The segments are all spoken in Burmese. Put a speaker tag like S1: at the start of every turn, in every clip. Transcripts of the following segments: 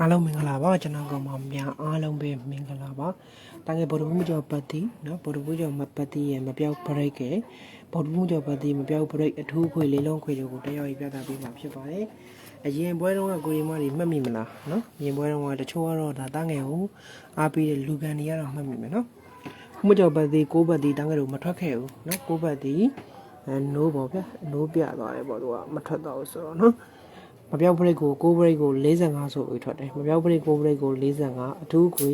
S1: အားလုံးမင်္ဂလာပါကျွန်တော်ကမများအားလုံးပဲမင်္ဂလာပါတကယ်ဗုဒ္ဓဘုကျော်ပတ်တီနော်ဗုဒ္ဓဘုကျော်မပတ်တီရဲ့မပြောက်ဘရိတ်ကဗုဒ္ဓဘုကျော်ပတ်တီမပြောက်ဘရိတ်အထူးခွေလေးလုံးခွေတွေကိုတရားရေးပြသပေးမှာဖြစ်ပါတယ်အရင်ပွဲတုန်းကကိုရီမတွေမှတ်မိမလားနော်အရင်ပွဲတုန်းကတချို့ကတော့ဒါတန်းငယ်ကိုအားပေးတဲ့လူကန်တွေကတော့မှတ်မိမယ်နော်ဘုမကျော်ပတ်တီကိုဘတ်တီတန်းငယ်တို့မထွက်ခဲ့ဘူးနော်ကိုဘတ်တီ အဲ no ပေါ့ဗျာ no ပြသွားတယ်ပေါ့သူကမထွက်တော့ဘူးဆိုတော့နော်မပြောက်ဘရိတ်ကို6ဘရိတ်ကို45ဆိုပြီးထွက်တယ်မပြောက်ဘရိတ်6ဘရိတ်ကို45အထူးခွေ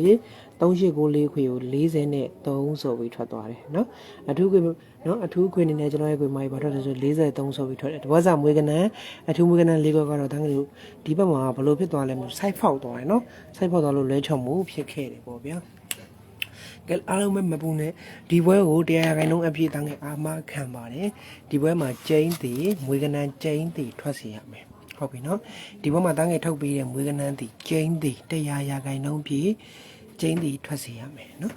S1: 3894ခွေကို40နဲ့3ဆိုပြီးထွက်သွားတယ်နော်အထူးခွေနော်အထူးခွေနေနဲ့ကျွန်တော်ရဲ့ခွေမာကြီးဘာထွက်လဲဆို43ဆိုပြီးထွက်တယ်တဝက်စာမွေးကနန်းအထူးမွေးကနန်း၄ခွေကတော့တန်းကလေးဒီဘက်မှာဘလို့ဖြစ်သွားလဲမသိဘူး site ဖောက်သွားတယ်နော် site ဖောက်သွားလို့လဲချုံမှုဖြစ်ခဲ့တယ်ပေါ့ဗျာ အားလုံးပဲမပူနဲ့ဒီဘွဲကိုတရားခိုင်နှုန်းအပြည့်တန်းငယ်အာမခံပါတယ်ဒီဘွဲမှာကျိန်းတီမွေးကနန်းကျိန်းတီထွက်စီရမယ်ဟုတ်ပြီနော်ဒီဘက်မှာတန်းငယ်ထုတ်ပေးတဲ့မွေးကနန်းတီကျိန်းတီတရားရာခိုင်နှုန်းပြည့်ကျိန်းတီထွက်စီရမယ်နော်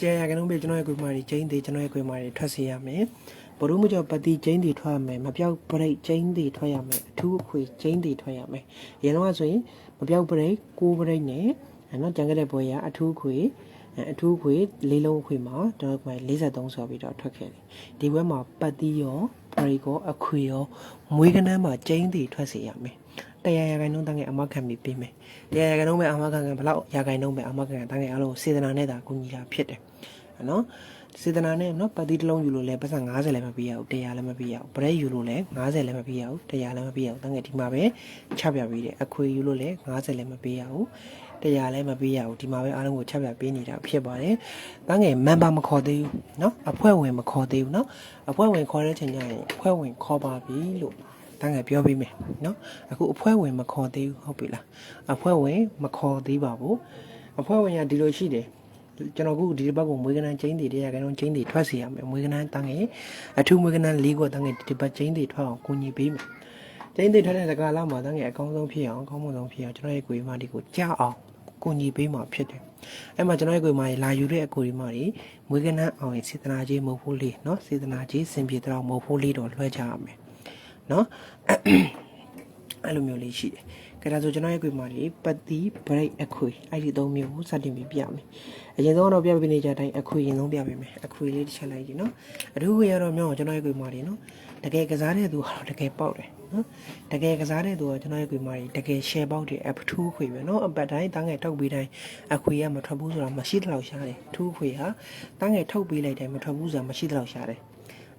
S1: ကျဲရခိုင်နှုန်းပြည့်ကျွန်တော်ရဲ့ကွေမာတွေကျိန်းတီကျွန်တော်ရဲ့ကွေမာတွေထွက်စီရမယ်ဘရုမကျော်ပတိကျိန်းတီထွက်ရမယ်မပြောက်ပရိတ်ကျိန်းတီထွက်ရမယ်အထူးအခွေကျိန်းတီထွက်ရမယ်ရေလုံးကဆိုရင်မပြောက်ပရိတ်ကိုးပရိတ်နဲ့အဲ့ နော်ကြံခဲ့တဲ့ဘွေရအထူးအခွေအထူးခွေလေးလုံးအခွေမှာကျွန်တော်က43ဆိုပြီးတော့ထွက်ခဲ့တယ်ဒီဘက်မှာပတ်တီးရောပရိကောအခွေရောမွေးကနန်းမှာကျင်းတီထွက်စေရမယ်တရားရဂိုင်နှုန်းတန်းငယ်အမခံပြီးပေးမယ်တရားရဂိုင်နှုန်းပဲအမခံခံဘလောက်ရဂိုင်နှုန်းပဲအမခံခံတန်းငယ်အားလုံးစေတနာနဲ့သာကူညီတာဖြစ်တယ်နော်စေတနာနဲ့နော်ပတ်တီးတစ်လုံးယူလို့လည်းပတ်စံ90လည်းမပေးရဘူး100လည်းမပေးရဘူးပရက်ယူလို့လည်း90လည်းမပေးရဘူး100လည်းမပေးရဘူးတန်းငယ်ဒီမှာပဲချပြပေးတယ်အခွေယူလို့လည်း90လည်းမပေးရဘူး တရားလည်းမပေးရဘူးဒီမှာပဲအားလုံးကိုချက်ပြပေးနေတာဖြစ်ပါတယ်။တန်းငယ် member မခေါ်သေးဘူးเนาะအဖွဲ့ဝင်မခေါ်သေးဘူးเนาะအဖွဲ့ဝင်ခေါ်တဲ့ချိန်ကျရင်အဖွဲ့ဝင်ခေါ်ပါပြီလို့တန်းငယ်ပြောပေးမယ်เนาะအခုအဖွဲ့ဝင်မခေါ်သေးဘူးဟုတ်ပြီလားအဖွဲ့ဝင်မခေါ်သေးပါဘူးအဖွဲ့ဝင်ကဒီလိုရှိတယ်ကျွန်တော်ခုဒီတစ်ပတ်ကိုမွေးကနန်းချင်းတီတရားကတော့ချင်းတီထွက်စီရမယ်မွေးကနန်းတန်းငယ်အထူးမွေးကနန်း၄ခွက်တန်းငယ်ဒီပတ်ချင်းတီထွက်အောင်ကူညီပေးမယ်ကျင်းသိထားတဲ့စကားလာမှာတန်းငယ်အကောင်းဆုံးဖြစ်အောင်အကောင်းဆုံးဖြစ်အောင်ကျွန်တော်ရဲ့ကိုယ်မဒီကိုကြားအောင် ကိုညီပေးမှာဖြစ်တယ်။အဲ့မှာကျွန်တော်ရဲ့ကိုယ်မလာယူတဲ့အကိုဒီမတွေမွေးကနန်းအောင်စေတနာကြီးမဟုတ်ဘူးလေနော်စေတနာကြီးစင်ပြေတော့မဟုတ်ဘူးလေတော့လွှဲချရမယ်။နော်အဲ့လိုမျိုးလေးရှိတယ်။ကြဒါဆိုကျွန်တော်ရဲ့ကိုယ်မတွေပတ်တီဘရိတ်အခွေအဲ့ဒီသုံးမျိုးကိုစတင်ပြီးပြမယ်။အရင်ဆုံးတော့ပြပေးနေကြတိုင်းအခွေရင်ဆုံးပြပေးမယ်။အခွေလေးတစ်ချက်လိုက်ကြည့်နော်။အထူးခွေရတော့မြောက်ကျွန်တော်ရဲ့ကိုယ်မတွေနော်။ တကယ်ကစားတဲ့သူကတော့တကယ်ပေါက်တယ်နော်တကယ်ကစားတဲ့သူကကျွန်တော်ရဲ့ခွေမာကြီးတကယ် share ပေါက်တယ်အထူးခွေပဲနော်အပတ်တိုင်းတန်းငယ်ထုတ်ပေးတိုင်းအခွေကမထွက်ဘူးဆိုတာမရှိတော့ရှားတယ်ထူးခွေဟာတန်းငယ်ထုတ်ပေးလိုက်တိုင်းမထွက်ဘူးဆိုတာမရှိတော့ရှားတယ်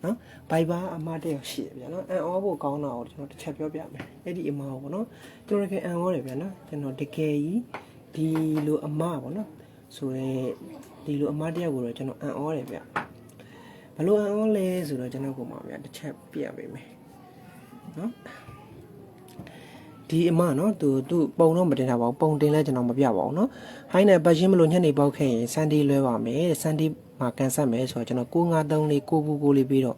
S1: နော်ဘိုင်ဘာအမတယောက်ရှိတယ်ဗျာနော်အန်အောဖို့ကောင်းတာကိုကျွန်တော်တစ်ချက်ပြောပြမယ်အဲ့ဒီအမကိုပေါ့နော်ကျွန်တော်တကယ်အန်အောတယ်ဗျာနော်ကျွန်တော်တကယ်ကြီးဒီလိုအမပေါ့နော်ဆိုရဲဒီလိုအမတယောက်ကိုတော့ကျွန်တော်အန်အောတယ်ဗျာ ဘလို့အန်အောလဲဆိုတော့ကျွန်တော်ကိုမှဗျာတစ်ချက်ပြပေးမယ်နော်ဒီအမနော်သူသူပုံတော့မတင်တာပါဘူးပုံတင်လဲကျွန်တော်မပြပါဘူးနော်ဟိုင်းနဲ့ပတ်ရှင်းမလို့ညနေပေါက်ခဲ့ရင်စန်ဒီလွဲပါမယ်စန်ဒီမှာကန်ဆက်မယ်ဆိုတော့ကျွန်တော်953လေးကိုဘူးကိုလေးပြီးတော့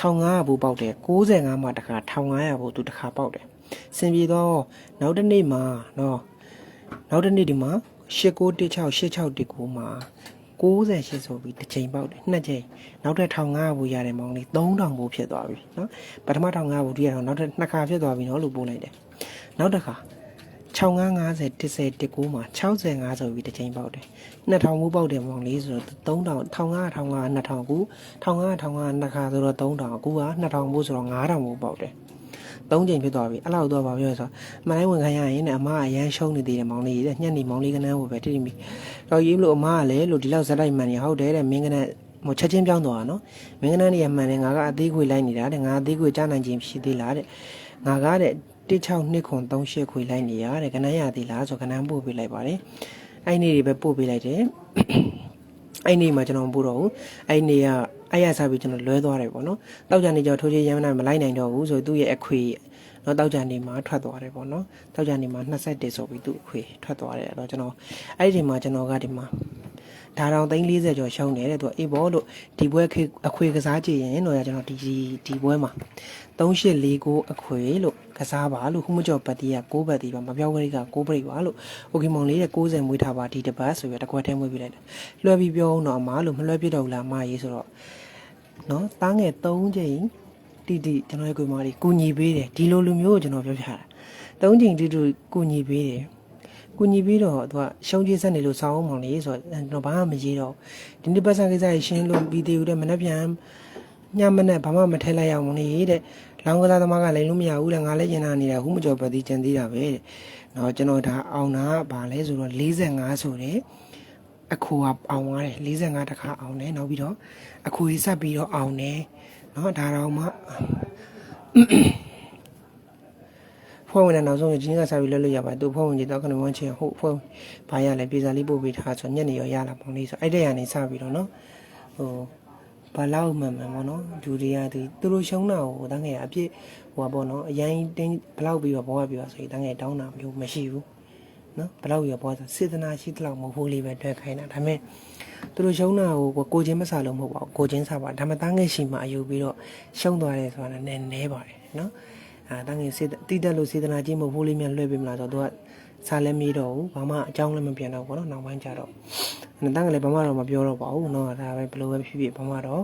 S1: 1500ဘူးပေါက်တယ်65မှာတစ်ခါ1500ဘူးသူတစ်ခါပေါက်တယ်စင်ပြေတော့နောက်တစ်နေ့မှာနော်နောက်တစ်နေ့ဒီမှာ8916 8619မှာ 98ဆိုပြီးတစ်ချိန်ပေါက်တယ်နှစ်ချိန်နောက်ထပ်1500ဘူးရတယ်မောင်လေး3000ဘူးဖြစ်သွားပြီနော်ပထမ1500ဘူးတည်းရတော့နောက်ထပ်နှစ်ခါဖြစ်သွားပြီနော်လို့ပို့လိုက်တယ်နောက်တစ်ခါ6550 10 19မှာ65ဆိုပြီးတစ်ချိန်ပေါက်တယ်2000ဘူးပေါက်တယ်မောင်လေးဆိုတော့3000 1500 1500 2000ကူ1500 1500နှစ်ခါဆိုတော့3000အခုက2000ဘူးဆိုတော့9000ဘူးပေါက်တယ်သုံးချိန်ဖြစ်သွားပြီအဲ့လောက်တော့ဘာပြောလဲဆိုတော့မတိုင်းဝင်ခိုင်းရရင်နဲ့အမအရန်ရှုံးနေသေးတယ်မောင်လေးတဲ့ညက်နေမောင်လေးကနန်းကိုပဲတိတိမိ တော့ရေးလို့အမကလည်းလို့ဒီလောက်ဇက်တိုက်မှန်နေဟုတ်တယ်တဲ့မင်းကနန်းဟိုချက်ချင်းပြောင်းသွားတာနော်မင်းကနန်းနေရမှန်တယ်ငါကအသေးခွေလိုက်နေတာတဲ့ငါအသေးခွေကြားနိုင်ခြင်းရှိသေးလားတဲ့ငါကတဲ့16ခွန်38ခွေလိုက်နေရတဲ့ကနန်းရသေးလားဆိုကနန်းပို့ပေးလိုက်ပါတယ်အဲ့နေ့တွေပဲပို့ပေးလိုက်တယ်အဲ့နေ့မှာကျွန်တော်ပို့တော့ဘူးအဲ့နေ့ကအဲ့ရစားပြီးကျွန်တော်လွဲသွားတယ်ပေါ့နော်တောက်ကြနေကြောထိုးချေရမ်းနာမလိုက်နိုင်တော့ဘူးဆိုသူ့ရဲ့အခွေ နော်တောက်ကြံနေမှာထွက်သွားတယ်ပေါ့နော်တောက်ကြံနေမှာ21ဆိုပြီးသူ့အခွေထွက်သွားတယ်အဲ့တော့ကျွန်တော်အဲ့ဒီချိန်မှာကျွန်တော်ကဒီမှာဒါတောင်340ကျော်ရှုံးတယ်တဲ့သူကအေးဘောလို့ဒီဘွဲအခွေကစားကြည့်ရင်တော့ကျွန်တော်ဒီဒီဘွဲမှာ3849အခွေလို့ကစားပါလို့ဟူမကျော်ပတ်တီးက6ပတ်တီးပါမပြောင်းခရိက6ပရိပါလို့ဟိုကီမွန်လေးတဲ့60မွေးထားပါဒီတစ်ပတ်ဆိုပြီးတကွက်ထဲမွေးပြလိုက်တယ်လွှဲပြီးပြောအောင်တော့အမလို့မလွှဲပြတော့ဘူးလားအမရေးဆိုတော့နော်တားငယ်3ချိန် တိတိကျွန်တော်ရဲ့ကိုယ်မလေးကူညီပေးတယ်ဒီလိုလူမျိုးကိုကျွန်တော်ပြောပြတာသုံးချိန်တိတိကူညီပေးတယ်ကူညီပြီးတော့သူကရှုံးကြီးဆက်နေလို့ဆောင်းအောင်မောင်လေးဆိုတော့ကျွန်တော်ဘာမှမရေးတော့ဒီနေ့ပတ်စံကိစ္စရရှင်းလို့ပြီးသေးဦးတဲ့မနေ့ပြန်ညမနဲ့ဘာမှမထဲလိုက်ရအောင်မလေးတဲ့လောင်းကစားသမားကလည်းလို့မရဘူးတဲ့ငါလည်းကျင်နာနေတာဟူးမကြော်ပတ်သေးကျန်သေးတာပဲတဲ့နော်ကျွန်တော်ဒါအောင်တာကဘာလဲဆိုတော့45ဆိုတဲ့အခိုကအောင်သွားတယ်45တခါအောင်တယ်နောက်ပြီးတော့အခိုကြီးဆက်ပြီးတော့အောင်တယ် နော်ဒါတော့မှဖွဲ့ဝင်တဲ့နောက်ဆုံးကြီးကစားပြီးလဲလို့ရပါသူဖွဲ့ဝင်ကြီးတော့ခဏဝန်းချင်ဟုတ်ဖွဲ့ဘာရလဲပြည်စာလေးပို့ပေးထားဆိုညက်နေရောရလာပုံလေးဆိုအဲ့တဲ့ရနေစပြီးတော့နော်ဟိုဘာလောက်မှန်မှန်ပေါ့နော်ဒူရီယာသူသူတို့ရှုံးတာကိုတန်းငယ်အပြစ်ဟိုပါပေါ့နော်အရင်တင်းဘလောက်ပြီးပါဘောကပြီးပါဆိုရင်တန်းငယ်တောင်းတာမျိုးမရှိဘူးနော်ဘလောက်ပြီးပါဘောဆိုစေတနာရှိတဲ့လောက်မဟုတ်ဘူးလေးပဲတွေ့ခိုင်းတာဒါပေမဲ့ သူတို့ရှုံးတာကိုကိုချင်းမစားလို့မဟုတ်ပါဘူးကိုချင်းစားပါဒါမှတန်းငယ်ရှိမှအယူပြီးတော့ရှုံးသွားတယ်ဆိုတာလည်းနည်းပါတယ်နော်အာတန်းငယ်စေတိတက်လို့စေတနာကြီးမဟုတ်ဘူးလေးမြန်လွှဲပေးမလားဆိုတော့သူကစားလည်းမေးတော့ဘူးဘာမှအကြောင်းလည်းမပြန်တော့ဘူးနော်နောက်ပိုင်းကျတော့တန်းငယ်လည်းဘာမှတော့မပြောတော့ပါဘူးနော်ဒါပဲဘယ်လိုပဲဖြစ်ဖြစ်ဘာမှတော့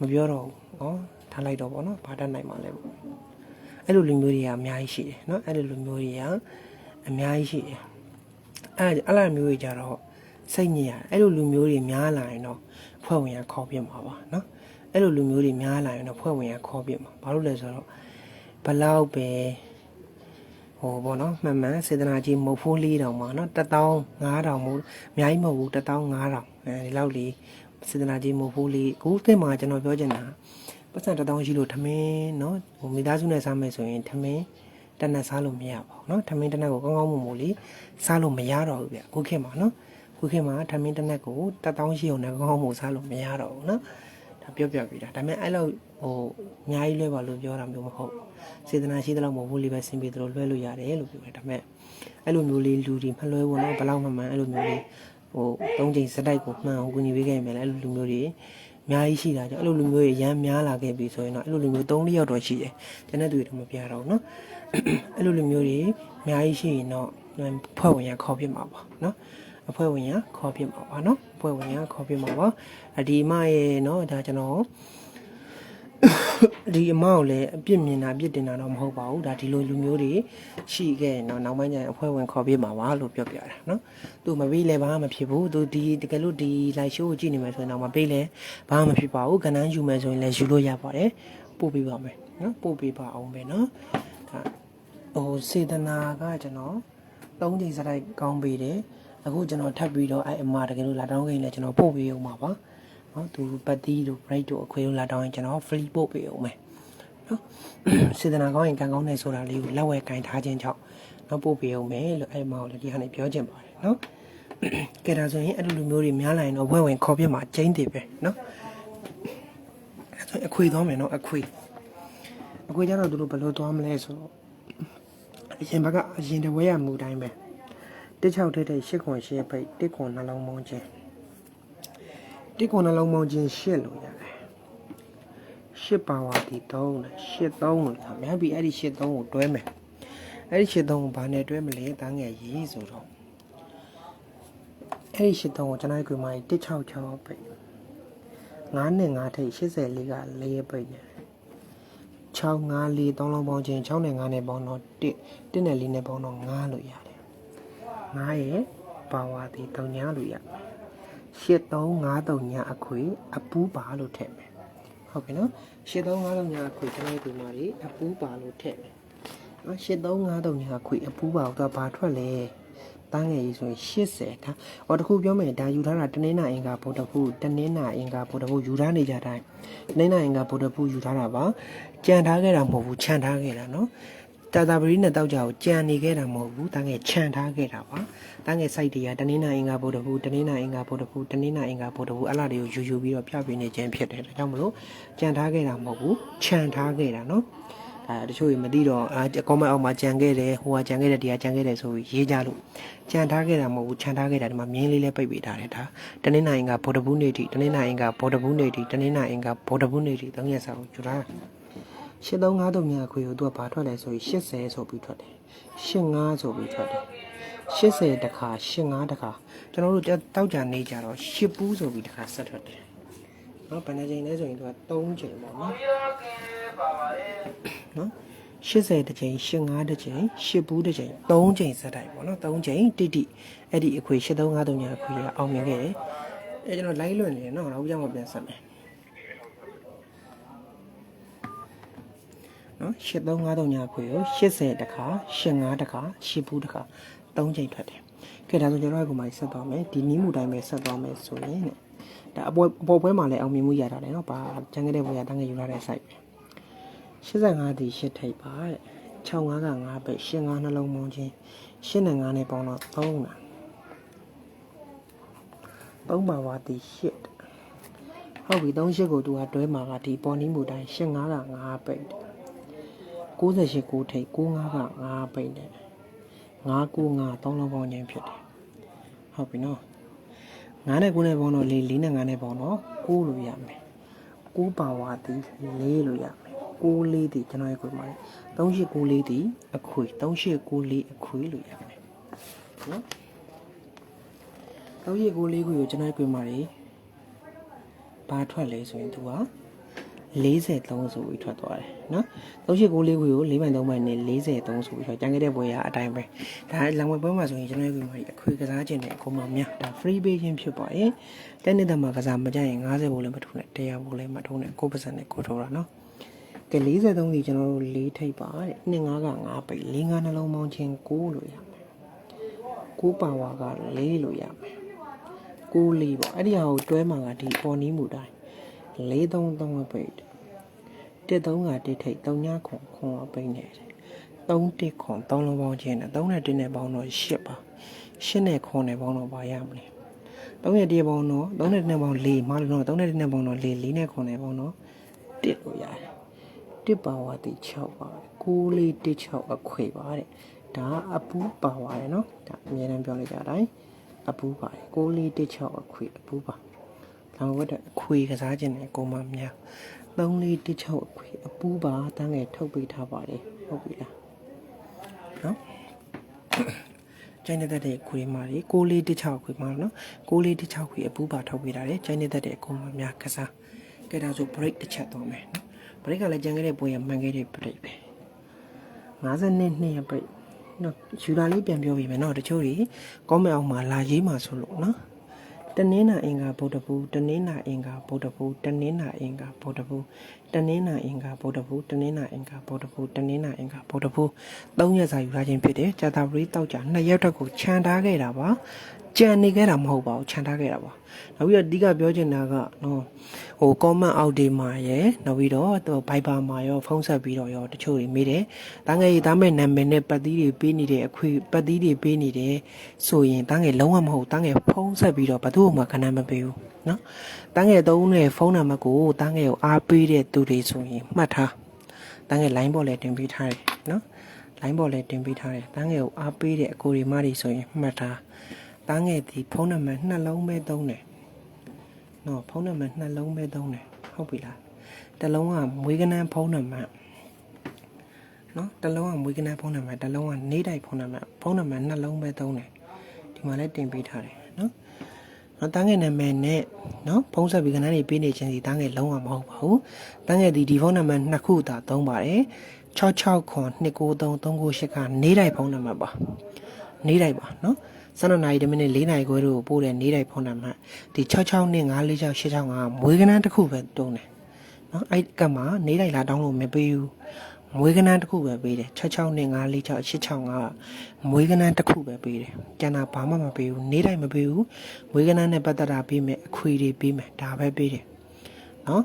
S1: မပြောတော့ဘူးနော်ထားလိုက်တော့ပေါ့နော်ဘာတတ်နိုင်မှလဲပေါ့အဲ့လိုလူမျိုးတွေကအများကြီးရှိတယ်နော်အဲ့လိုလူမျိုးတွေကအများကြီးရှိတယ်အဲ့အဲ့လိုမျိုးကြီးကြတော့ စိတ်ညစ်ရတယ်အဲ့လိုလူမျိုးတွေများလာရင်တော့ဖွဲ့ဝင်ရခေါ်ပြမှာပါနော်အဲ့လိုလူမျိုးတွေများလာရင်တော့ဖွဲ့ဝင်ရခေါ်ပြမှာဘာလို့လဲဆိုတော့ဘလောက်ပဲဟိုဘောနော်မှန်မှန်စေတနာကြီးမဟုတ်ဖိုးလေးတောင်မှာနော်15000မို့အများကြီးမဟုတ်ဘူး15000အဲဒီလောက်လေးစေတနာကြီးမဟုတ်ဖိုးလေးအခုကိမှာကျွန်တော်ပြောချင်တာပတ်စံ1000ရှိလို့ထမင်းနော်ဟိုမိသားစုနဲ့စားမယ်ဆိုရင်ထမင်း တနက်စားလို့မရပါဘူးเนาะထမင်းတနက်ကိုကောင်းကောင်းမွန်မွန်လေးစားလို့မရတော့ဘူးဗျအခုခေတ်မှာเนาะအ ခုခေတ်မှာထမင်းတစ်နက်ကိုတက်တောင်းရှိအောင်လည်းကောင်းမှုစားလို့မရတော့ဘူးနော်ဒါပြောပြပြတာဒါပေမဲ့အဲ့လိုဟိုအများကြီးလွဲပါလို့ပြောတာမျိုးမဟုတ်စေတနာရှိသလောက်မဟုတ်ဘူးလေးပဲဆင်ပြေသလိုလွဲလို့ရတယ်လို့ပြောတယ်ဒါပေမဲ့အဲ့လိုမျိုးလေးလူတွေမလွဲဘူးနော်ဘလောက်မှမှန်အဲ့လိုမျိုးလေးဟိုသုံးချိန်စတိုက်ကိုမှန်အောင်ကူညီပေးခဲ့မယ်လေအဲ့လိုလူမျိုးတွေအများကြီးရှိတာကြောင့်အဲ့လိုလူမျိုးတွေရမ်းများလာခဲ့ပြီဆိုရင်တော့အဲ့လိုလူမျိုး၃၄ယောက်တော့ရှိတယ်တနေ့သူတွေတော့မပြတော့ဘူးနော်အဲ့လိုလူမျိုးတွေအများကြီးရှိရင်တော့ဖွဲ့ဝင်ရခေါ်ပြမှာပါနော် အဖွဲ့ဝင်ရခေါ်ပြမှာပါเนาะအဖွဲ့ဝင်ရခေါ်ပြမှာပါအဒီအမရဲ့เนาะဒါကျွန်တော်ဒီအမကိုလည်းအပြစ်မြင်တာအပြစ်တင်တာတော့မဟုတ်ပါဘူးဒါဒီလိုလူမျိုးတွေရှိခဲ့ရင်တော့နောက်ပိုင်းကျရင်အဖွဲ့ဝင်ခေါ်ပြမှာပါလို့ပြောပြတာเนาะသူမပေးလဲဘာမှမဖြစ်ဘူးသူဒီတကယ်လို့ဒီ live show ကိုကြည့်နေမှဆိုရင်တော့မပေးလဲဘာမှမဖြစ်ပါဘူးကဏ္ဍယူမယ်ဆိုရင်လည်းယူလို့ရပါတယ်ပို့ပေးပါမယ်เนาะပို့ပေးပါအောင်ပဲเนาะဒါ ဟိုစေတနာကကျွန်တော်၃ချိန်စတိုက်ကောင်းပေးတယ် အခုကျွန်တော်ထပ်ပြီးတော့အဲအမတကယ်လို့လာတောင်းခဲ့ရင်လည်းကျွန်တော်ပို့ပေးအောင်ပါပါနော်သူပတ်တီးတို့ break တို့အခွေတို့လာတောင်းရင်ကျွန်တော် free ပို့ပေးအောင်မယ်နော်စေတနာကောင်းရင်ကံကောင်းတယ်ဆိုတာလေးကိုလက်ဝဲကင်ထားခြင်းကြောင့်နော်ပို့ပေးအောင်မယ်လို့အဲအမကိုလည်းဒီဟာနဲ့ပြောချင်ပါတယ်နော်ကဲဒါဆိုရင်အဲ့လိုလူမျိုးတွေများလာရင်တော့ဝဲဝင်ခေါ်ပြမှာကျင်းတယ်ပဲနော်အဲ့ဆိုရင်အခွေသွားမယ်နော်အခွေအခွေကျတော့သူတို့ဘယ်လိုသွားမလဲဆိုတော့အရင်ဘက်ကအရင်တဝဲရမှုတိုင်းပဲ တစ်ချောက်တဲ့တဲ့ရှစ်ခွန်ရှစ်ဖိတ်တစ်ခွန်နှလုံးမုံချင်းတစ်ခွန်နှလုံးမုံချင်းရှစ်လို့ရတယ်ရှစ်ပါဝါတီ3နဲ့ရှစ်3လို့ဆိုမြန်ပြီးအဲ့ဒီရှစ်3ကိုတွဲမယ်အဲ့ဒီရှစ်3ကိုဘာနဲ့တွဲမလဲတန်းငယ်ရေးဆိုတော့အဲ့ဒီရှစ်3ကိုကျွန်တော်ကြွေမိုင်း166ဖိတ်9နဲ့9ထိပ်84က4ပိတ်နေ6 5 4 3လုံးပေါင်းချင်း6နဲ့5နဲ့ပေါင်းတော့1 1နဲ့4နဲ့ပေါင်းတော့9လို့ရတယ် 9ရဲ့ပါဝါဒီ3ညာလို့ရ8 3 5 3ညာအခွေအပူးပါလို့ထည့်မယ်ဟုတ်ပြီနော်8 3 5 3ညာအခွေကျွန်တော်ဒီမှာလေအပူးပါလို့ထည့်မယ်နော်8 3 5 3ညာအခွေအပူးပါတော့ဘာထွက်လဲတန်းငယ်ကြီးဆိုရင်80ဒါဟောတခုပြောမယ်ဒါယူထားတာတနင်္လာအင်္ဂါဗုဒ္ဓဖူးတနင်္လာအင်္ဂါဗုဒ္ဓဖူးယူထားနေကြတိုင်းတနင်္လာအင်္ဂါဗုဒ္ဓဖူးယူထားတာပါကြံထားခဲ့တာမဟုတ်ဘူးခြံထားခဲ့တာနော် တာတာပရိနဲ့တောက်ကြကိုကြံနေခဲ့တာမဟုတ်ဘူးတန်းငယ်ခြံထားခဲ့တာပါတန်းငယ် site တွေကတနင်္လာအင်္ဂါဗုဒ္ဓဖူးတနင်္လာအင်္ဂါဗုဒ္ဓဖူးတနင်္လာအင်္ဂါဗုဒ္ဓဖူးအဲ့လာတွေကိုယူယူပြီးတော့ပြပေးနေခြင်းဖြစ်တယ်ဒါကြောင့်မလို့ကြံထားခဲ့တာမဟုတ်ဘူးခြံထားခဲ့တာနော်အဲတချို့တွေမသိတော့အာကောမန့်အောက်မှာကြံခဲ့တယ်ဟိုကကြံခဲ့တယ်ဒီကကြံခဲ့တယ်ဆိုပြီးရေးကြလို့ကြံထားခဲ့တာမဟုတ်ဘူးခြံထားခဲ့တာဒီမှာမြင်းလေးလည်းပိတ်ပေးထားတယ်ဒါတနင်္လာရင်ကဘော်ဒဘူးနေတီတနင်္လာရင်ကဘော်ဒဘူးနေတီတနင်္လာရင်ကဘော်ဒဘူးနေတီသုံးရက်စာကိုယူထား 8353မြခွေကိုသူကဘာထွက်လဲဆိုရင်80ဆိုပြီးထွက်တယ်85ဆိုပြီးထွက်တယ်80တခါ85တခါကျွန်တော်တို့တောက်ကြနေကြတော့10ပူးဆိုပြီးတခါဆက်ထွက်တယ်နော်ဘယ်နှချိန်လဲဆိုရင်သူက3ချိန်ပေါ့နော်80တစ်ချိန်85တစ်ချိန်10ဘူးတစ်ချိန်3ချိန်စက်တိုက်ပေါ့နော်3ချိန်တိတိအဲ့ဒီအခွေ8353ညာအခွေကအောင်မြင်ခဲ့တယ်အဲကျွန်တော် line လွှင့်နေတယ်နော်နောက်ကြောင်မှပြန်ဆက်မယ် နော်8353ညာအခွေကို80တခါ85တခါ10ဘူးတခါ3ချိန်ထွက်တယ်ကဲဒါဆိုကျွန်တော်ကဒီမှာဆက်သွားမယ်ဒီနီးမှုတိုင်းပဲဆက်သွားမယ်ဆိုရင်တဲ့ဒါအပေါ်အပေါ်ပွဲမှာလည်းအောင်မြင်မှုရတာတယ်နော်ဘာကျန်ခဲ့တဲ့ဘွေကတန်းငယ်ယူလာတဲ့ site ပဲ85ဒီ8ထိပ်ပါတဲ့65က5ပဲ85နှလုံးပေါင်းချင်း8နဲ့5နဲ့ပေါင်းတော့3လား3ပါဝါဒီ8ဟုတ်ပြီ38ကိုသူကတွဲမှာကဒီပေါ်နီးမှုတိုင်း85က5ပဲ 98ကိုထိပ်95က5ပဲတဲ့995 3လုံးပေါင်းချင်းဖြစ်တယ်ဟုတ်ပြီနော်9နဲ့9နဲ့ပေါင်းတော့4 4နဲ့9နဲ့ပေါင်းတော့9လို့ရမယ်9ပါဝါဒီ4လို့ရမယ်6လေးဒီကျွန်တော်ရဲ့ခွေမှာ3894လေးဒီအခွေ3894အခွေလို့ရမယ်နော်3894ခွေကိုကျွန်တော်ရဲ့ခွေမှာဘာထွက်လဲဆိုရင်သူက 43ဆိုပြီးထွက်သွားတယ်နော်3894ခွေကို4ပိုင်း3ပိုင်းနဲ့43ဆိုပြီးထွက်ကျန်ခဲ့တဲ့ဘွေကအတိုင်းပဲဒါလောင်ဝဲပွဲမှာဆိုရင်ကျွန်တော်ရဲ့ခွေမှာအခွေကစားခြင်းနဲ့အကုန်မများဒါ free pay ချင်းဖြစ်ပါတယ်တဲ့နေ့တည်းမှာကစားမကြရင်90ဘိုးလည်းမထိုးနဲ့100ဘိုးလည်းမထိုးနဲ့9%နဲ့ကိုထိုးတာနော်ကဲ43ဒီကျွန်တော်တို့၄ထိပ်ပါတဲ့2 5က5ပိတ်4 5နှလုံးပေါင်းချင်း6လို့ရမယ်6ပါဝါက4လို့ရမယ်6လေးပေါ့အဲ့ဒီဟာကိုတွဲမှာကဒီပေါ်နီးမှုတိုင်း 433ပိတ်တစ်3ကတစ်ထိပ်3ညခွန်ခွန်ပိတ်နေတယ်3တစ်ခွန်3လုံးပေါင်းချင်းနဲ့3နဲ့1နဲ့ပေါင်းတော့8ပါ8နဲ့ခွန်နဲ့ပေါင်းတော့ပါရမလဲ3နဲ့1ပေါင်းတော့3နဲ့1နဲ့ပေါင်း4မလို့တော့3နဲ့1နဲ့ပေါင်းတော့4 4နဲ့ခွန်နဲ့ပေါင်းတော့1လို့ရတယ်တစ်ပါဝါတိ6ပါ6လေးတစ်6အခွေပါတဲ့ဒါအပူပါဝါတယ်နော်ဒါအများအားပြောလိုက်ကြတိုင်းအပူပါတယ်6လေးတစ်6အခွေအပူပါလော င်ဝတ်တဲ့အခွေကစားခြင်းနဲ့ကိုမများ3လေးတစ်6အခွေအပူပါတန်းငယ်ထုတ်ပေးထားပါတယ်ဟုတ်ပြီလားနော်ကျိုင်းနေတဲ့ခွေမာတွေ6လေးတစ်6ခွေမာနော်6လေးတစ်6ခွေအပူပါထုတ်ပေးထားတယ်ကျိုင်းနေတဲ့ကိုမများကစားကဲဒါဆို break တစ်ချက်တော့မယ်နော် break ကလည်းကြံခဲ့တဲ့ပွဲရမှန်ခဲ့တဲ့ break ပဲ52နှစ်ရ break နော်ယူလာလေးပြန်ပြောပြီးမယ်နော်တချို့တွေ comment အောက်မှာလာရေးမှာဆိုလို့နော် တနင်္လာအင်္ဂါဗုဒ္ဓဘူးတနင်္လာအင်္ဂါဗုဒ္ဓဘူးတနင်္လာအင်္ဂါဗုဒ္ဓဘူးတနင်္လာအင်္ဂါဗုဒ္ဓဘူးတနင်္လာအင်္ဂါဗုဒ္ဓဘူးတနင်္လာအင်္ဂါဗုဒ္ဓဘူးသုံးရက်စာယူလာခြင်းဖြစ်တယ်ကြာတာပရိတောက်ကြနှစ်ရက်တက်ကိုခြံထားခဲ့တာပါကြံနေခဲ့တာမဟုတ်ပါဘူးခြံထားခဲ့တာပါနောက်ပြီးတော့အဓိကပြောချင်တာကနော်ဟို comment အောက်ဒီမှာရယ်နောက်ပြီးတော့သူ Viber မှာရောဖုန်းဆက်ပြီးတော့ရောတချို့တွေမေးတယ်။တားငယ်တားမဲ့နာမည်နဲ့ပတ်သီးတွေပေးနေတဲ့အခွေပတ်သီးတွေပေးနေတယ်ဆိုရင်တားငယ်လုံးဝမဟုတ်တားငယ်ဖုန်းဆက်ပြီးတော့ဘသူ့မှခဏမပေးဘူးနော်။တားငယ်သုံးတဲ့ဖုန်းနံပါတ်ကိုတားငယ်ကိုအားပေးတဲ့သူတွေဆိုရင်မှတ်ထား။တားငယ် line ပေါ်လည်းတင်ပေးထားတယ်နော်။ line ပေါ်လည်းတင်ပေးထားတယ်။တားငယ်ကိုအားပေးတဲ့အကိုရီမတွေဆိုရင်မှတ်ထား။ တားငယ်ဒီဖုန်းနံပါတ်နှလုံးပဲသုံးတယ်။နော်ဖုန်းနံပါတ်နှလုံးပဲသုံးတယ်ဟုတ်ပြီလားတလုံးကမွေးကနန်းဖုန်းနံပါတ်နော်တလုံးကမွေးကနန်းဖုန်းနံပါတ်တလုံးကနေတိုက်ဖုန်းနံပါတ်ဖုန်းနံပါတ်နှလုံးပဲသုံးတယ်ဒီမှာလည်းတင်ပေးထားတယ်နော်နော်တန်းငယ်နာမည်နဲ့နော်ဖုန်းဆက်ပြီးကနန်းနေပေးနေခြင်းစီတန်းငယ်လုံးဝမဟုတ်ပါဘူးတန်းငယ်ဒီဒီဖုန်းနံပါတ်နှစ်ခုသာသုံးပါတယ်66ခွန်293 398ကနေတိုက်ဖုန်းနံပါတ်ပါနေတိုက်ပါနော် 12နာရီ10မိနစ်4နာရီခွဲတို့ပို့တဲ့နေ့တိုင်းဖုန်းနံပါတ်ဒီ66နဲ့946 865မွေးကနန်းတစ်ခုပဲတုံးတယ်နော်အဲ့ကမှနေ့တိုင်းလာတောင်းလို့မပေးဘူးမွေးကနန်းတစ်ခုပဲပေးတယ်66နဲ့946 865မွေးကနန်းတစ်ခုပဲပေးတယ်ကျန်တာဘာမှမပေးဘူးနေ့တိုင်းမပေးဘူးမွေးကနန်းနဲ့ပတ်သက်တာပေးမယ်အခွေတွေပေးမယ်ဒါပဲပေးတယ်နော်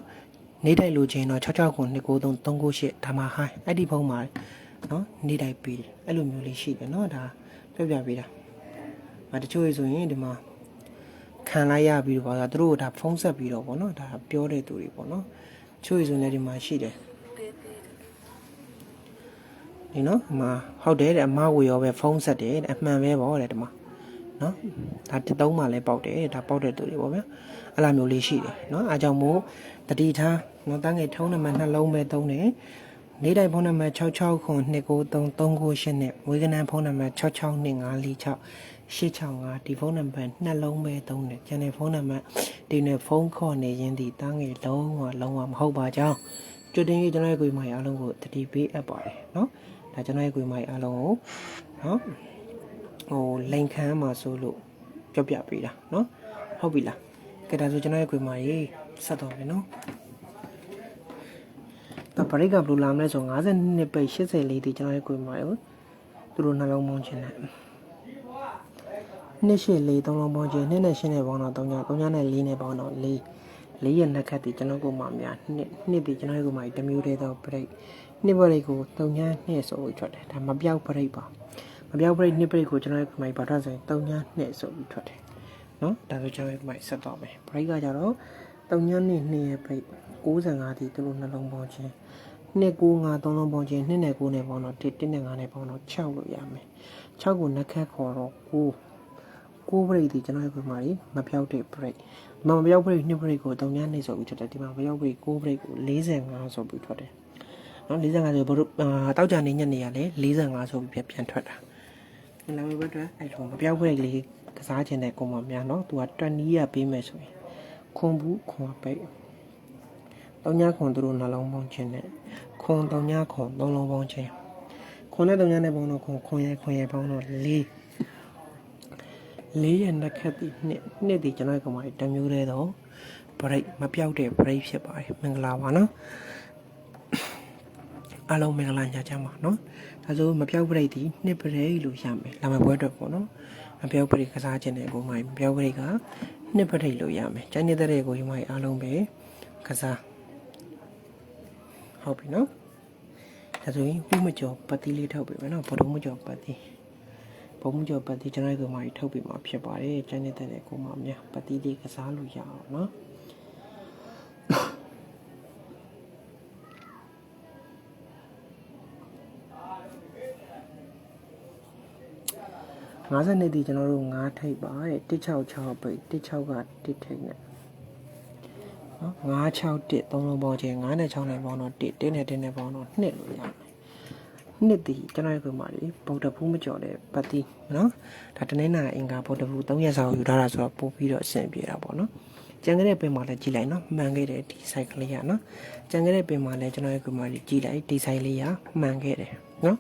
S1: နေ့တိုင်းလိုချင်တော့66ခု293 398ဒါမှဟိုင်းအဲ့ဒီဖုန်းမှာနော်နေ့တိုင်းပေးတယ်အဲ့လိုမျိုးလေးရှိတယ်နော်ဒါပြပြပေးတာ။ တချို့ဆိုရင်ဒီမှာခံလိုက်ရပြီးတော့ပါသူတို့ဒါဖုန်းဆက်ပြီးတော့ဗောနော်ဒါပြောတဲ့သူတွေဗောနော်။ချို့ဆိုလည်းဒီမှာရှိတယ်။ဒီနော်အမဟုတ်တယ်တဲ့အမဝေရောပဲဖုန်းဆက်တယ်တဲ့အမှန်ပဲဗောတဲ့ဒီမှာနော်ဒါတစ်သုံးမှလည်းပေါက်တယ်ဒါပေါက်တဲ့သူတွေဗောဗျာအဲ့လိုမျိုးလေးရှိတယ်နော်အားကြောင့်မို့တတိထားနော်တန်းငယ်ထုံးနံပါတ်နှလုံးပဲသုံးတယ်လေးတိုင်ဖုန်းနံပါတ်66ခွန်293 398နဲ့ဝေကနန်ဖုန်းနံပါတ် 662546 865ဒီဖုန်းနံပါတ်နှလုံးပဲသုံးတယ်ကျန်တဲ့ဖုန်းနံပါတ်ဒီနဲ့ဖုန်းခေါ်နေရင်ဒီတန်းငယ်လုံးဝလုံးဝမဟုတ်ပါကြောင်းကကြိုတင်ရေးကျွန်တော်ရဲ့ကိုယ်မိုင်အားလုံးကိုတတိပေးအပ်ပါတယ်နော်ဒါကျွန်တော်ရဲ့ကိုယ်မိုင်အားလုံးကိုနော်ဟိုလိန်ခမ်းမှာဆိုလို့ပြောပြပေးတာနော်ဟုတ်ပြီလားကဲဒါဆိုကျွန်တော်ရဲ့ကိုယ်မိုင်ရေးဆက်တော့မယ်နော်ဒါပရိကဘယ်လိုလာမလဲဆို52ပိတ်84ဒီကျွန်တော်ရဲ့ကိုယ်မိုင်ကိုသူတို့နှလုံးမုန်းခြင်းနဲ့ နှစ်ရှိလေးသုံးလုံးပေါင်းခြင်းနှစ်နဲ့ရှင်းနဲ့ပေါင်းတော့3ည3ညနဲ့4နဲ့ပေါင်းတော့4လေးရနှစ်ခတ်ဒီကျွန်တော်ကိုမှများနှစ်နှစ်ဒီကျွန်တော်ကိုမှတမျိုးတည်းသောပရိတ်နှစ်ပရိတ်ကို3ညနှစ်ဆိုပြီးထွက်တယ်ဒါမပြောက်ပရိတ်ပါမပြောက်ပရိတ်နှစ်ပရိတ်ကိုကျွန်တော်ကိုမှဘာသာဆိုရင်3ညနှစ်ဆိုပြီးထွက်တယ်နော်ဒါဆိုကျွန်တော်ကိုမှဆက်တော့မယ်ပရိတ်ကကြတော့3ညနှစ်နှစ်ရဲ့ပရိတ်65ဒီသူတို့နှလုံးပေါင်းခြင်းနှစ်9 5 3လုံးပေါင်းခြင်းနှစ်နဲ့9နဲ့ပေါင်းတော့1 1နဲ့9နဲ့ပေါင်းတော့6လို့ရမယ်6ကိုနှစ်ခတ်ခေါ်တော့9 ကိုးပရိတ်ဒီကျွန်တော်ရဲ့ပုံမှာမပြောက်တဲ့ပရိတ်ဒီမှာမပြောက်ပရိတ်နှစ်ပရိတ်ကိုတုံညာနေဆိုပြီးထွက်တယ်ဒီမှာမပြောက်ပရိတ်ကိုးပရိတ်ကို45ဆိုပြီးထွက်တယ်နော်45ဆိုဘတို့အာတောက်ကြနေညနေရလဲ45ဆိုပြီးပြန်ထွက်တာနာမည်ဘက်တော့အဲ့လိုမပြောက်ပရိတ်လေးကစားခြင်းတဲ့ပုံမှာများနော်သူက20ရပေးမယ်ဆိုရင်ခွန်ဘူးခွန်ပိတ်တုံညာခွန်သူတို့နှလုံးပေါင်းခြင်းနဲ့ခွန်တုံညာခွန်သုံးလုံးပေါင်းခြင်းခွန်နဲ့တုံညာနဲ့ပေါင်းတော့ခွန်ခွန်ရဲခွန်ရဲပေါင်းတော့၄ လေးရနှစ်ခက်ပြီးနှစ်နှစ်ဒီကျွန်တော်ကမှတမျိုးတည်းတော့ break မပြောက်တဲ့ break ဖြစ်ပါတယ်မင်္ဂလာပါနော်အားလုံးမင်္ဂလာညချမ်းပါနော်ဒါဆိုမပြောက် break ဒီနှစ် break လို့ရမယ်လာမပွဲအတွက်ပေါ့နော်မပြောက် break ကစားခြင်းတဲ့ကိုမှမပြောက် break ကနှစ် break လို့ရမယ်ကျန်နေတဲ့ကိုမှအားလုံးပဲကစားဟုတ်ပြီနော်ဒါဆိုရင်ဥမကျော်ပတ်တိလေးထောက်ပြီမယ်နော်ဘောလုံးမကျော်ပတ်တိ ဘုံမကျော်ပတ်တိကျွန်တော်ကိုမှထုတ်ပြီးမှဖြစ်ပါတယ်ကျန်နေတဲ့ကိုမှများပတ်တိလေးကစားလို့ရအောင်နော်50နှစ်ဒီကျွန်တော်တို့9ထိပ်ပါတဲ့166ပိတ်16က1ထိပ်နဲ့နော်961 3လုံးပေါင်းခြင်း9နဲ့6နဲ့ပေါင်းတော့1 1နဲ့1နဲ့ပေါင်းတော့2လို့ရမယ် နှစ်ဒီကျွန်တော်ရဲ့ကွန်မာဒီဗုဒ္ဓဘူးမကျော်တဲ့ပတ်တိနော်ဒါတနင်္လာအင်္ဂါဗုဒ္ဓဘူး3ရက်စာကိုယူထားတာဆိုတော့ပို့ပြီးတော့အဆင်ပြေတာပေါ့နော်ကြံခဲ့တဲ့ပင်မှာလည်းကြည်လိုက်နော်မှန်ခဲ့တယ်ဒီ site ကလေးကနော်ကြံခဲ့တဲ့ပင်မှာလည်းကျွန်တော်ရဲ့ကွန်မာဒီကြည်လိုက်ဒီ site လေးကမှန်ခဲ့တယ်နော်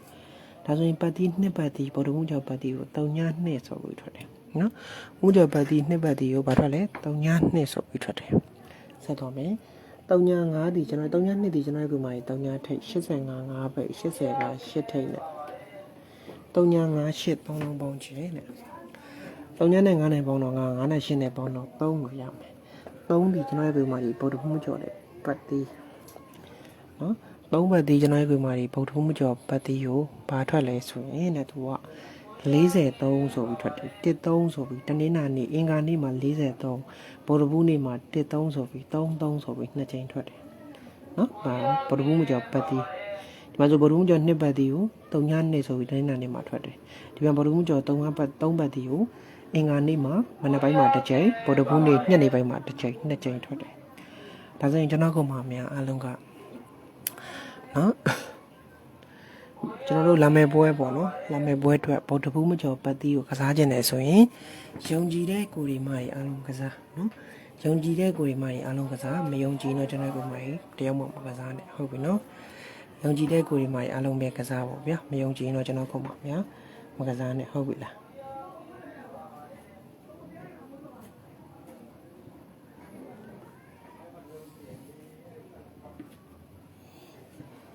S1: ဒါဆိုရင်ပတ်တိနှစ်ပတ်တိဘောဓမူကျော်ပတ်တိကိုတုံညာနှစ်ဆိုပြီးထွက်တယ်နော်မူကျော်ပတ်တိနှစ်ပတ်တိကိုဘာထွက်လဲတုံညာနှစ်ဆိုပြီးထွက်တယ်ဆက်တော့မယ် တုံညာ9ဒီကျွန်တော်တုံညာနှစ်ဒီကျွန်တော်ကမှတုံညာထိတ်85 5ပဲ80က8ထိတ်နဲ့တုံညာ9 8 3လုံးပေါင်းချင်နဲ့တုံညာနဲ့9နဲ့ပေါင်းတော့9 9နဲ့8နဲ့ပေါင်းတော့3လို့ရမယ်3ဒီကျွန်တော်ကမှဒီဘောဓမူကျော်တဲ့ပတ်တိနော်သုံးဘက်ဒီကျွန်တော်ရဲ့ကွေမာဒီဗုဒ္ဓမကျော်ပတ်တီကိုဘာထွက်လဲဆိုရင်တဲ့သူက 43ဆိုပြီးထွက်တယ်13ဆိုပြီးတနင်္လာနေ့အင်္ဂါနေ့မှာ43ဗုဒ္ဓဘူးနေ့မှာ13ဆိုပြီး33ဆိုပြီးနှစ်ကြိမ်ထွက်တယ်နော်ဟာဗုဒ္ဓဘူးမကျော်ပတ်တီဒီမှာဆိုဗုဒ္ဓဘူးမကျော်နှစ်ပတ်တီကို3ညနှစ်ဆိုပြီးတနင်္လာနေ့မှာထွက်တယ်ဒီမှာဗုဒ္ဓဘူးမကျော်3ပတ်3ပတ်တီကိုအင်္ဂါနေ့မှာမနေ့ပိုင်းမှာတစ်ကြိမ်ဗုဒ္ဓဘူးနေ့ညနေပိုင်းမှာတစ်ကြိမ်နှစ်ကြိမ်ထွက်တယ်ဒါဆိုရင်ကျွန်တော်ကမှများအားလုံးကနော် ကျွန်တော်တို့လာမယ်ပွဲပေါ့နော်လာမယ်ပွဲအတွက်ဗုဒ္ဓဘူးမကျော်ပတ်တီးကိုကစားခြင်းတယ်ဆိုရင်ယုံကြည်တဲ့ကိုယ်ဒီမကြီးအားလုံးကစားနော်ယုံကြည်တဲ့ကိုယ်ဒီမကြီးအားလုံးကစားမယုံကြည်တော့ကျွန်တော်ကိုယ်မကြီးတယောက်မှမကစားနဲ့ဟုတ်ပြီနော်ယုံကြည်တဲ့ကိုယ်ဒီမကြီးအားလုံးပဲကစားပါဗျာမယုံကြည်တော့ကျွန်တော်ကိုယ်မများမကစားနဲ့ဟုတ်ပြီလား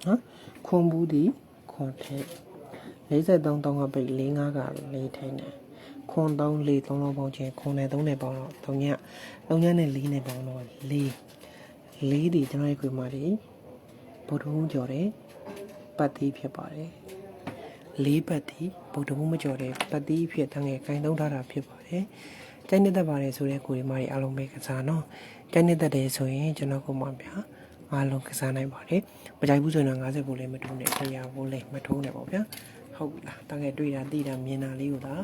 S1: နော်ခွန်ဘူးဒီ ခွန်ထဲ53တောင်းကပိတ်45က4ထိုင်းတယ်ခွန်3 4 3လုံးပေါင်းချင်းခွန်နဲ့3နဲ့ပေါင်းတော့3ည3ညနဲ့4နဲ့ပေါင်းတော့4 4ဒီကျွန်တော်ရဲ့ခွေမာဒီဗုဒ္ဓဘုံကျော်တယ်ပတ်တိဖြစ်ပါတယ်လေးပတ်တိဗုဒ္ဓဘုံမကျော်တဲ့ပတ်တိဖြစ်တန်းငယ်ခိုင်သုံးထားတာဖြစ်ပါတယ်ကျိုင်းနေတတ်ပါတယ်ဆိုတဲ့ကိုဒီမာဒီအားလုံးပဲကစားနော်ကျိုင်းနေတတ်တယ်ဆိုရင်ကျွန်တော်ကမှဗျာ အားလုံးကစားနိုင်ပါတယ်မကြိုက်ဘူးဆိုရင်50ကိုလည်းမထိုးနဲ့100ကိုလည်းမထိုးနဲ့ပေါ့ဗျာဟုတ်ပြီလားတန်းငယ်တွေ့တာသိတာမြင်တာလေးကိုသာ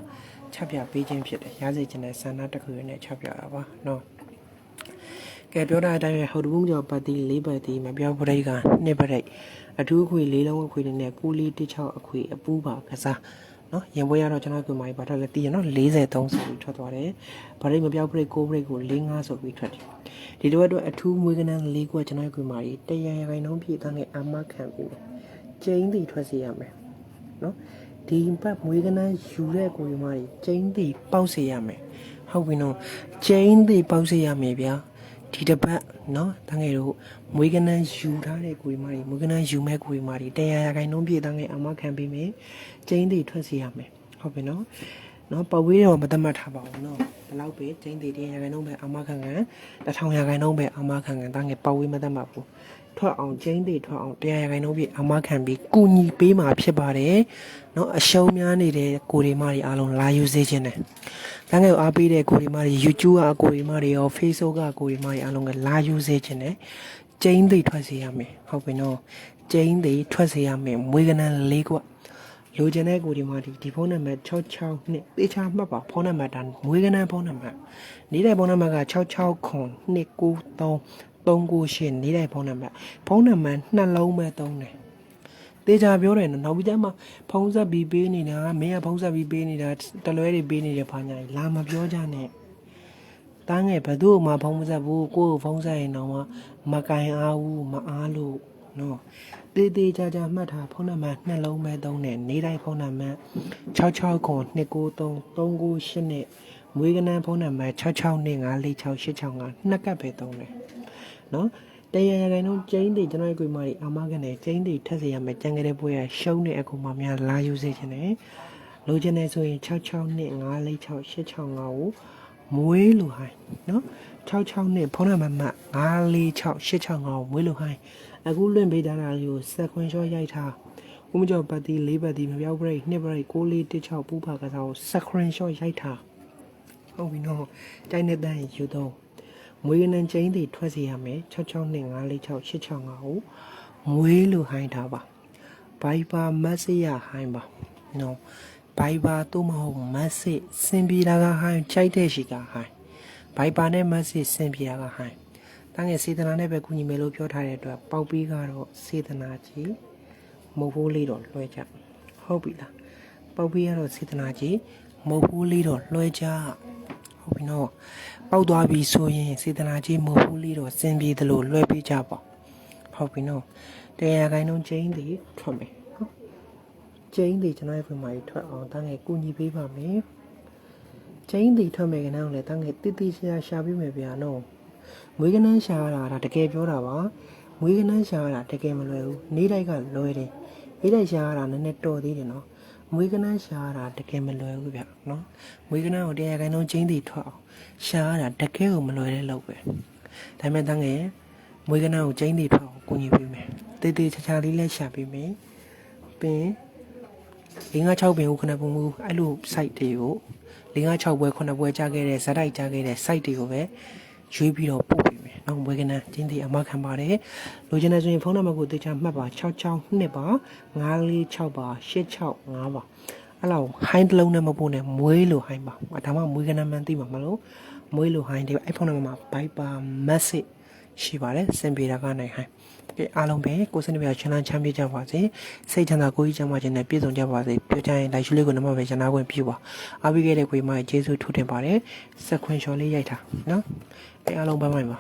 S1: ချက်ပြပေးခြင်းဖြစ်တယ်ရစေချင်တဲ့ဆန္ဒတစ်ခုရနဲ့ချက်ပြတာပါနော်ကဲပြောတဲ့အတိုင်းပဲဟိုတဘူးကျော်ပတ်တီလေးပတ်တီမပြောပရိတ်ကနှစ်ပရိတ်အထူးအခွေလေးလုံးအခွေတွေနဲ့ကူလေးတစ်ချောက်အခွေအပူးပါကစား နော်ရင်ပွဲရတော့ကျွန်တော်ကိုမိုင်းဘာထွက်လဲတည်ရနော်43ဆိုပြီးထွက်သွားတယ်ဗရိတ်မပြောက်ဘရိတ်6ဘရိတ်ကို45ဆိုပြီးထွက်တယ်ဒီတော့အတွက်အထူးမွေးကနန်း၄ခုကကျွန်တော်ကိုမိုင်းတရားရခိုင်နှုန်းပြည့်တဲ့အာမခံပြီးမယ်ကျင်းတီထွက်စီရမယ်နော်ဒီဘက်မွေးကနန်းယူတဲ့ကိုရီမာကြီးကျင်းတီပေါက်စီရမယ်ဟုတ်ပြီနော်ကျင်းတီပေါက်စီရမယ်ဗျာဒီတစ်ပတ်နော်တန်းငယ်တို့မွေးကနန်းယူထားတဲ့ကိုရီမာကြီးမွေးကနန်းယူမဲ့ကိုရီမာကြီးတရားရခိုင်နှုန်းပြည့်တဲ့အာမခံပြီးမယ် ကျင်းတွေထွက်စီရမယ်ဟုတ်ပြီနော်နော်ပဝေးတော့မသတ်မှတ်ထားပါဘူးနော်ဘလောက်ပဲကျင်းသေးတယ်ရခိုင်နှုန်းပဲအာမခံခံတစ်ထောင်ရခိုင်နှုန်းပဲအာမခံခံတန်းငယ်ပဝေးမသတ်မှတ်ဘူးထွက်အောင်ကျင်းသေးထွက်အောင်တရားရခိုင်နှုန်းပြအာမခံပြီးကုညီပေးမှာဖြစ်ပါတယ်နော်အရှုံးများနေတဲ့ကိုရီမာတွေအားလုံးလာယူစေခြင်းနဲ့တန်းငယ်ကိုအားပေးတဲ့ကိုရီမာတွေ YouTube ကကိုရီမာတွေရော Facebook ကကိုရီမာတွေအားလုံးကလာယူစေခြင်းနဲ့ကျင်းသေးထွက်စေရမယ်ဟုတ်ပြီနော်ကျင်းသေးထွက်စေရမယ်မွေးကနန်း၄ကွာ လိုချင်တဲ့ကိုဒီမှာဒီဒီဖုန်းနံပါတ်66နှစ်တေချာမှတ်ပါဖုန်းနံပါတ်ဒါမွေးကနန်းဖုန်းနံပါတ်နေတဲ့ဖုန်းနံပါတ်က66ခွန်293 398နေတဲ့ဖုန်းနံပါတ်ဖုန်းနံပါတ်နှလုံးပဲသုံးတယ်တေချာပြောတယ်နော်နောက်ပြီးကျမှဖုန်းဆက်ပြီးပေးနေတာမင်းကဖုန်းဆက်ပြီးပေးနေတာတလွဲတွေပေးနေတယ်ဘာညာလာမပြောကြနဲ့တန်းငယ်ဘသူ့မှဖုန်းမဆက်ဘူးကိုယ့်ကိုဖုန်းဆက်ရင်တော့မှမကင်အားဘူးမအားလို့ နော်တေးသေးချာချာမှတ်ထားဖုန်းနံပါတ်နှလုံးပဲသုံးတယ်နေတိုင်းဖုန်းနံပါတ်66ခွန်293 398နဲ့မွေးကနန်းဖုန်းနံပါတ်66254686နှစ်ကပ်ပဲသုံးတယ်နော်တရားရခိုင်တော့ကျင်းတွေကျွန်တော်ရဲ့ကိုယ်မကြီးအာမခံတယ်ကျင်းတွေထက်စေရမယ်ကြံကြတဲ့ပွဲရရှုံးတဲ့အခုမှများလာယူစေခြင်းနဲ့လိုချင်တယ်ဆိုရင်66နဲ့946 865ကိုမွေးလိုဟိုင်းနော်66နဲ့ဖုန်းနံပါတ်မှ946 865ကိုမွေးလိုဟိုင်း အခုလွင့်ပေးထားတာလေးကိုစက်ခွန်ရှော့ရိုက်ထားဦးမကျော်ပတ်တီ၄ပတ်တီမပြောက်ဘရိတ်နှစ်ဘရိတ်6416ပူးပါကစားကိုစက်ခွန်ရှော့ရိုက်ထားဟုတ်ပြီနော်တိုင်းတဲ့တန်းယူတော့မွေးကနန်းကျင်းတွေထွက်စီရမယ်66နဲ့946 865ကိုမွေးလို့ဟိုင်းထားပါဘိုင်ဘာမက်ဆေ့ရဟိုင်းပါနော်ဘိုင်ဘာတော့မဟုတ်မက်ဆေ့စင်ပြေတာကဟိုင်းကြိုက်တဲ့ရှိကဟိုင်းဘိုင်ဘာနဲ့မက်ဆေ့စင်ပြေတာကဟိုင်း တန်းငယ်စေတနာနဲ့ပဲကုညီမယ်လို့ပြောထားတဲ့အတွက်ပေါက်ပြီးကတော့စေတနာကြီးမဟုတ်ဘူးလေးတော့လွှဲကြဟုတ်ပြီလားပေါက်ပြီးကတော့စေတနာကြီးမဟုတ်ဘူးလေးတော့လွှဲကြဟုတ်ပြီနော်ပောက်သွားပြီဆိုရင်စေတနာကြီးမဟုတ်ဘူးလေးတော့စင်ပြေတယ်လို့လွှဲပေးကြပါဟုတ်ပြီနော်တရားခိုင်လုံးကျင်းတွေထွက်မယ်နော်ကျင်းတွေကျွန်တော်ရဲ့ဖွင့်မှာထွက်အောင်တန်းငယ်ကူညီပေးပါမယ်ကျင်းတွေထွက်မယ်ကနန်းကိုလည်းတန်းငယ်တိတိကျကျရှာပေးမယ်ဗျာနော် မွေးကနန်းရှာရတာဒါတကယ်ပြောတာပါမွေးကနန်းရှာရတာတကယ်မလွယ်ဘူးနေ့တိုက်ကလွယ်တယ်နေ့တိုက်ရှာရတာနည်းနည်းတော်သေးတယ်နော်မွေးကနန်းရှာရတာတကယ်မလွယ်ဘူးဗျနော်မွေးကနန်းကိုတရားခိုင်လုံးချင်းတီထွက်အောင်ရှာရတာတကယ်ကိုမလွယ်တဲ့လောက်ပဲဒါပေမဲ့တန်းငယ်မွေးကနန်းကိုချင်းတီထွက်အောင်ကူညီပေးမယ်တေးသေးချာချာလေးလည်းရှာပေးမယ်ပင်၄၅6ပင်ဦးခဏပုံမူအဲ့လို site တွေကို၄၅6ပွဲ9ပွဲကြားခဲ့တဲ့ဇာတ်တိုက်ကြားခဲ့တဲ့ site တွေကိုပဲ ရွေးပြီးတော့ပို့ပေးမယ်။နောက်မွေးကနန်းချင်းတီအမခံပါတယ်။လိုချင်တယ်ဆိုရင်ဖုန်းနံပါတ်ကိုတေချာမှတ်ပါ662ပါ946ပါ865ပါ။အဲ့လောက်ဟိုင်းတစ်လုံးနဲ့မပို့နဲ့မွေးလို့ဟိုင်းပါ။ဒါမှမွေးကနန်းမှန်သိမှာမလို့မွေးလို့ဟိုင်းဒီအိုင်ဖုန်းနံပါတ်မှာ Viber message ရှိပါတယ်စင်ပြေတာကနိုင်ဟိုင်းကဲအားလုံးပဲကိုစနေပြချမ်းသာချမ်းမြေ့ကြပါစေစိတ်ချမ်းသာကိုယ်ကြီးချမ်းသာခြင်းနဲ့ပြည့်စုံကြပါစေပြောချင်ရင်လိုက်ရှိလေးကိုနမပဲရနာခွင့်ပြုပါအားပေးခဲ့တဲ့ကိုယ်မကျေးဇူးထူးတင်ပါတယ်စက်ခွန်လျှော်လေးရိုက်တာနော် အဲအားလုံးပိုင်းပိုင်းပါ